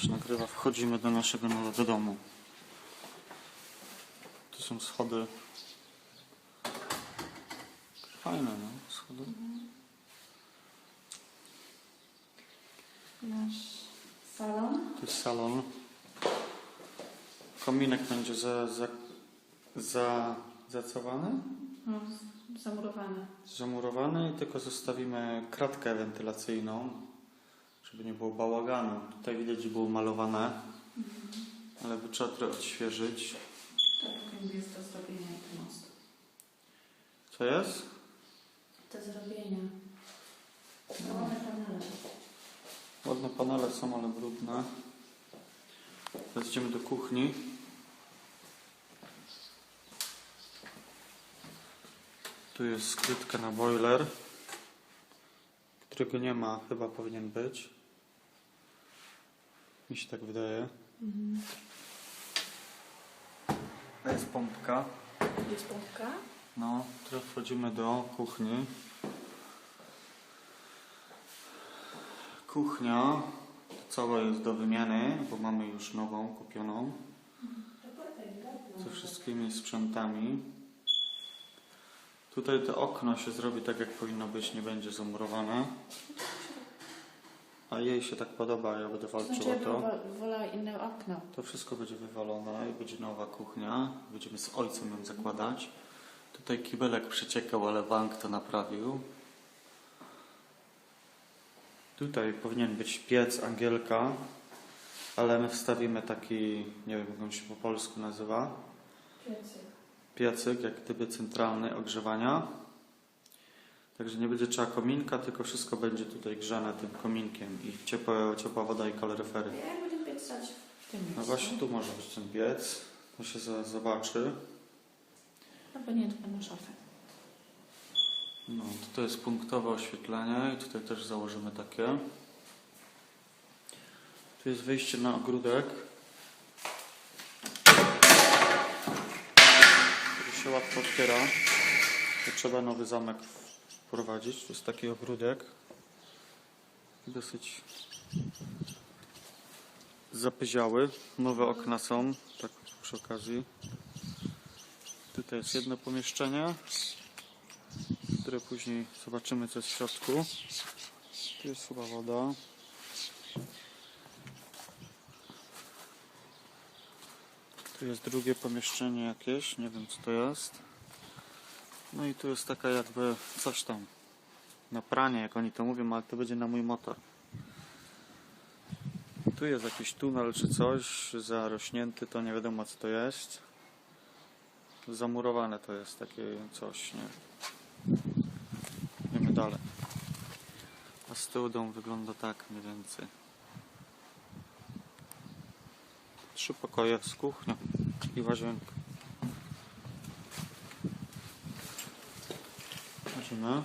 też nagrywa. Wchodzimy do naszego nowego domu. Tu są schody. Fajne, no, schody. Nasz salon. Tu jest salon. Kominek będzie za, za, za, zacowany, No, zamurowany. zamurowany i tylko zostawimy kratkę wentylacyjną, żeby nie było bałaganu. Tutaj widać, że było malowane, ale by trzeba trochę odświeżyć. Tak, jest i ten most. Co jest? Do zrobienia. No, ale panele. Ładne panele są, ale brudne. Teraz idziemy do kuchni. Tu jest skrytka na boiler, którego nie ma, chyba powinien być. Mi się tak wydaje. To jest pompka. Jest pompka. No, teraz wchodzimy do kuchni. Kuchnia cała jest do wymiany, bo mamy już nową, kupioną. Ze wszystkimi sprzętami. Tutaj to okno się zrobi tak, jak powinno być, nie będzie zamurowane. A jej się tak podoba, ja będę walczył Znaczy, o ja to. bym wo- wolała inne okno. To wszystko będzie wywalone i będzie nowa kuchnia. Będziemy z ojcem ją zakładać. Tutaj kibelek przeciekał, ale bank to naprawił. Tutaj powinien być piec Angielka, ale my wstawimy taki, nie wiem jak on się po polsku nazywa, Piecyk. piecyk, jak gdyby centralny ogrzewania. Także nie będzie trzeba kominka, tylko wszystko będzie tutaj grzane tym kominkiem i ciepła, ciepła woda i kaloryfery. Jak będziemy piecać w tym No miejscu? właśnie tu może być ten piec. To się za, zobaczy. Albo nie, to będą szafy. No, to jest punktowe oświetlenie i tutaj też założymy takie. Tu jest wyjście na ogródek. Który się łatwo otwiera. Tu trzeba nowy zamek wprowadzić. To jest taki ogródek. Dosyć zapyziały. Nowe okna są, tak przy okazji. Tutaj jest jedno pomieszczenie które później zobaczymy co jest w środku. Tu jest chyba woda. Tu jest drugie pomieszczenie jakieś, nie wiem co to jest. No i tu jest taka jakby coś tam na pranie, jak oni to mówią, ale to będzie na mój motor. Tu jest jakiś tunel czy coś zarośnięty, to nie wiadomo co to jest. Zamurowane to jest takie coś, nie Idziemy dalej. A z tyłu dom wygląda tak mniej więcej. Trzy pokoje z kuchnią i łazienką. Chodzimy.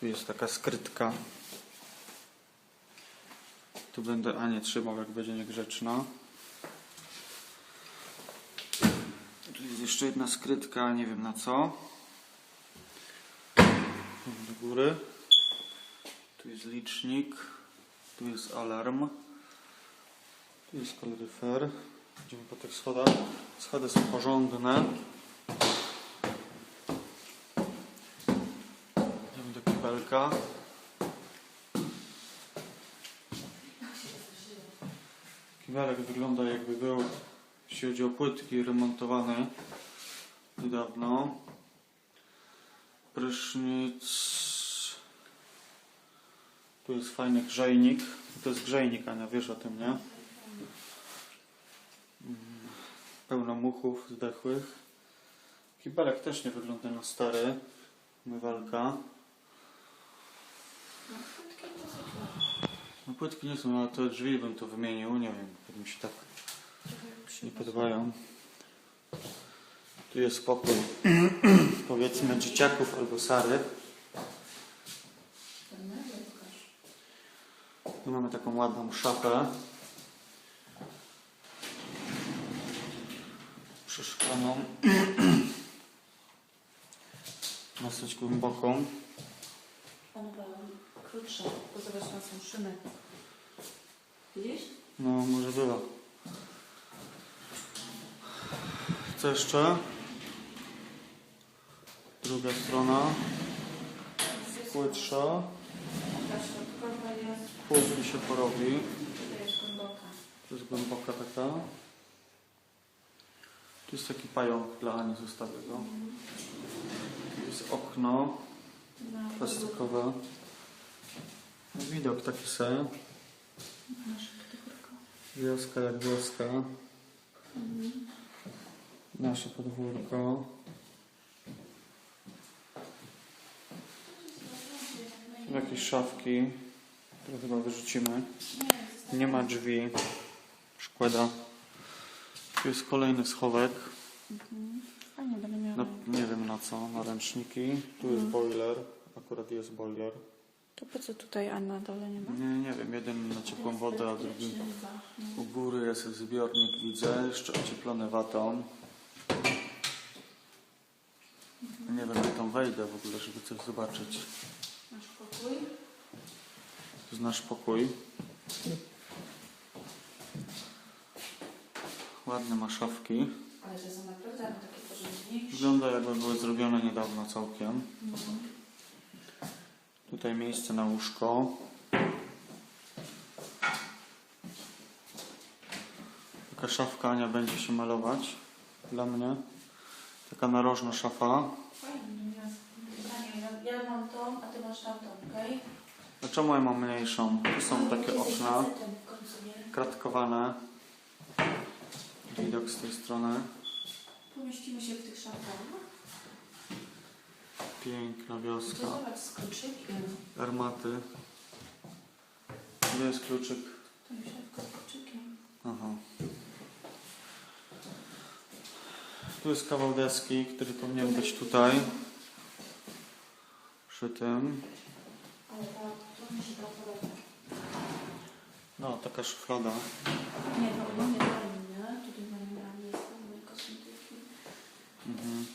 Tu jest taka skrytka. Tu będę Anię trzymał, jak będzie niegrzeczna. Tu jest jeszcze jedna skrytka, nie wiem na co. Do góry. Tu jest licznik. Tu jest alarm. Tu jest kaloryfer. Idziemy po tych schodach. Schody są porządne. Kibelka. Kibelek wygląda jakby był, jeśli chodzi o płytki, remontowany niedawno. Prysznic. Tu jest fajny grzejnik. To jest grzejnik, Ania, wiesz o tym, nie? Mm, Pełno muchów zdechłych. Kibelek też nie wygląda na stary. Mywalka. No, płytki. No nie są, ale te drzwi bym tu wymienił. Nie wiem, jak mi się tak nie podobają. Tu jest pokój powiedzmy dzieciaków albo Sary. Tu mamy taką ładną szafę. Przeszklaną. Dosyć głęboką. One były krótsze, bo zobacz, tam są szyny. Widzisz? No, może była. Co jeszcze? Druga strona. Płytsza. Ta środkowa jest, się porobi. tutaj jest głęboka. To jest głęboka taka. Tu jest taki pająk dla Ani zostawię. Tu jest okno No, Widok taki se. Wioska jak wioska. Nasze podwórko. Jakieś szafki, które chyba wyrzucimy. Nie ma drzwi. Szkoda. Tu jest kolejny schowek. Fajnie, będę miała. Na, nie wiem na co, na ręczniki. Tu jest boiler. Akurat jest boiler. To po co tutaj, a na dole nie ma? Nie, nie wiem, jeden na ciepłą wodę, a drugi u góry jest zbiornik, widzę, jeszcze ocieplony watą. Nie wiem, jak tam wejdę w ogóle, żeby coś zobaczyć. Masz pokój? To jest nasz pokój. Ładne ma szafki. Ale że są naprawdę takie. Wygląda jakby były zrobione niedawno całkiem. Tutaj miejsce na łóżko. Taka szafka Ania będzie się malować dla mnie. Taka narożna szafa. Fajnie, ja, mam tą, a ty masz tamtą, okej? A czemu ja mam mniejszą? Tu są takie Jesteś okna kratkowane. Widok z tej strony. Pomieścimy się w tych szafach. Piękna To wioska. zobacz z kluczykiem. Armaty. Gdzie jest kluczyk? To mi z kluczykiem. Aha. Tu jest kawał deski, który powinien być tutaj. Przy tym. To. No, taka szuflada. Nie, to nie, nie. Tutaj mam miejsce na moje kosmetyki. Mhm.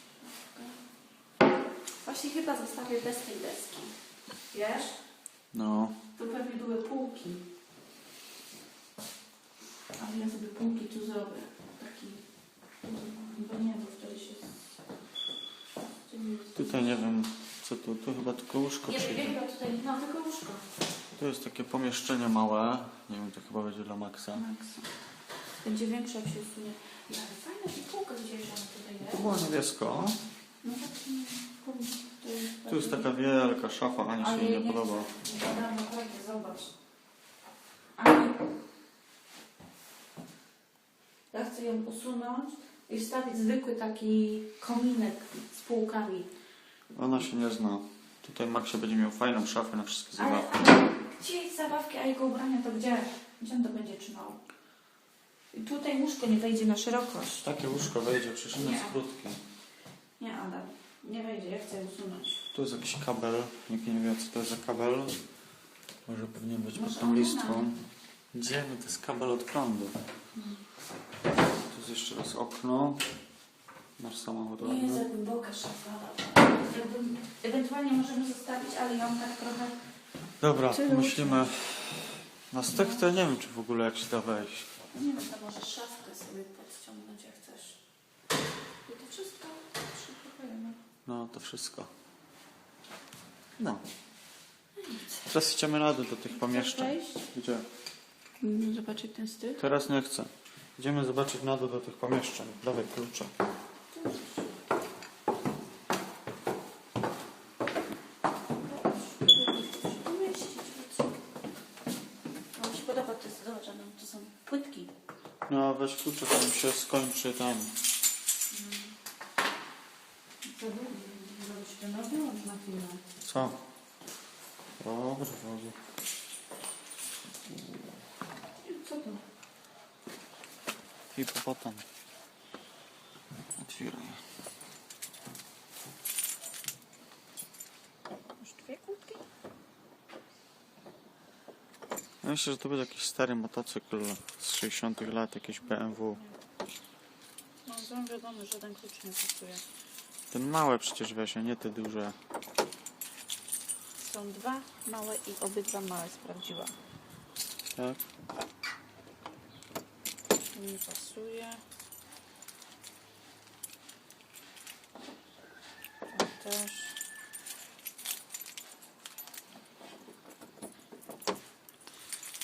Właśnie chyba zostawię bez tej deski. Wiesz? No. Tu pewnie były półki. Ale ja sobie półki tu zrobię. Taki. Bo nie, bo wtedy się. Tutaj nie wiem co tu. Tu chyba tylko łóżko Nie, nie, przyjdzie. chyba tutaj. No, tylko łóżko. Tu jest takie pomieszczenie małe. Nie wiem, to chyba będzie dla Maxa. Maxa. Będzie większe jak się usunie. Ja, ale fajna i półka gdzieś ona tutaj Tu jest. było niebiesko. No tak, nie, powiem, to jest Tu jest taka wielka szafa, Ani się jej nie nie podoba. chcę. Badam naprawdę, zobacz. Ale ja chcę ją usunąć i wstawić zwykły taki kominek z półkami. Ona się nie zna. Tutaj Maxie będzie miał fajną szafę na wszystkie zabawki. ale gdzie jest zabawki, a jego ubrania to gdzie? Gdzie on to będzie trzymał? I tutaj łóżko nie wejdzie na szerokość. Takie łóżko wejdzie, przecież jest Nie. krótkie. Nie, Adam. Nie wejdzie, ja chcę usunąć. Tu jest jakiś kabel. Nikt nie wie, co to jest za kabel. Może powinien być pod Może tą on listwą. Gdzie? No to jest kabel od prądu. Tu jest jeszcze raz okno. Nasz samochód Nie jest za głęboka szafa. Jakbym, ewentualnie możemy zostawić, ale ją tak trochę... Dobra, Tyle myślimy. Na stek to ja nie wiem, czy w ogóle jak się da wejść. Nie wiem, to może szafkę sobie podciągnąć jak chcesz. I to wszystko przypokojone. No, to wszystko. No. Teraz idziemy na dół do tych pomieszczeń. Gdzie? Zobaczyć ten styl? Teraz nie chcę. Idziemy zobaczyć na dół do tych pomieszczeń. Dawaj klucze. No mi się podoba to jest, zobacz, to są płytki. No, weź klucze, to mi się skończy ten. Za długo, żeby się ten rozwiąż na chwilę. Co? Dobrze, dobrze. Co to? Hipopotam. Otwieraj. Już dwie kłódki? Ja myślę, że to będzie jakiś stary motocykl z 60 lat, jakieś BMW. No, wiadomo, że ten klucz nie pasuje. Ten małe przecież weź, a nie te duże. Są dwa małe i obydwa małe sprawdziłam. Tak? Mi pasuje. To też.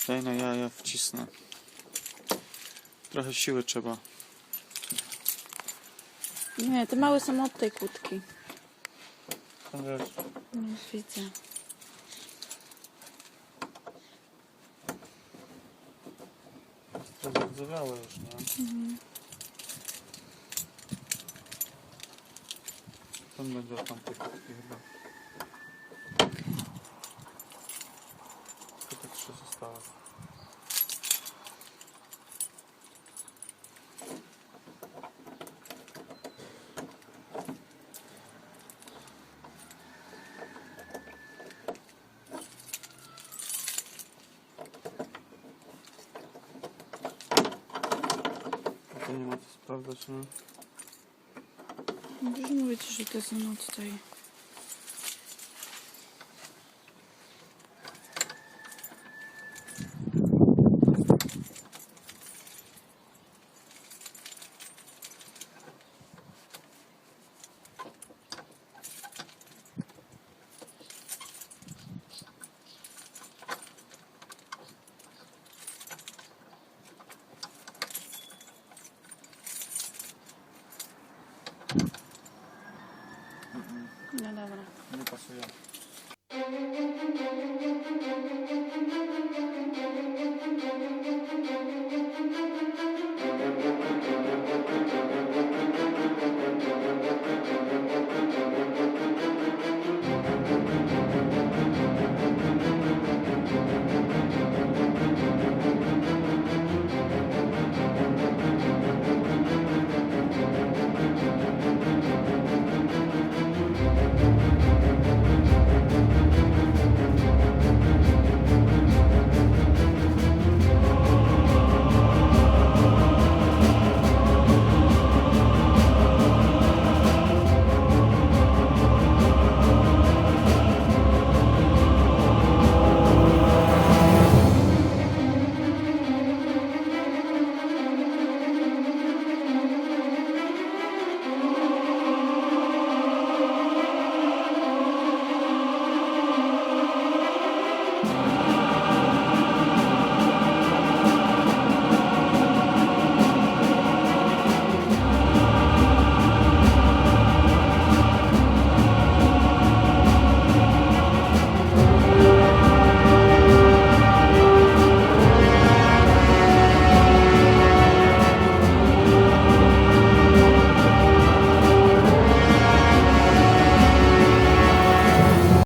Daj na jaja wcisnę. Trochę siły trzeba. Nie, te małe są od tej kłódki. No, widzę. To zardzewiałe już, nie? Ten będzie od tamtej kotki chyba. Tylko te trzy zostały. A to nie ma co sprawdzać, nie? Już mówię ci, że to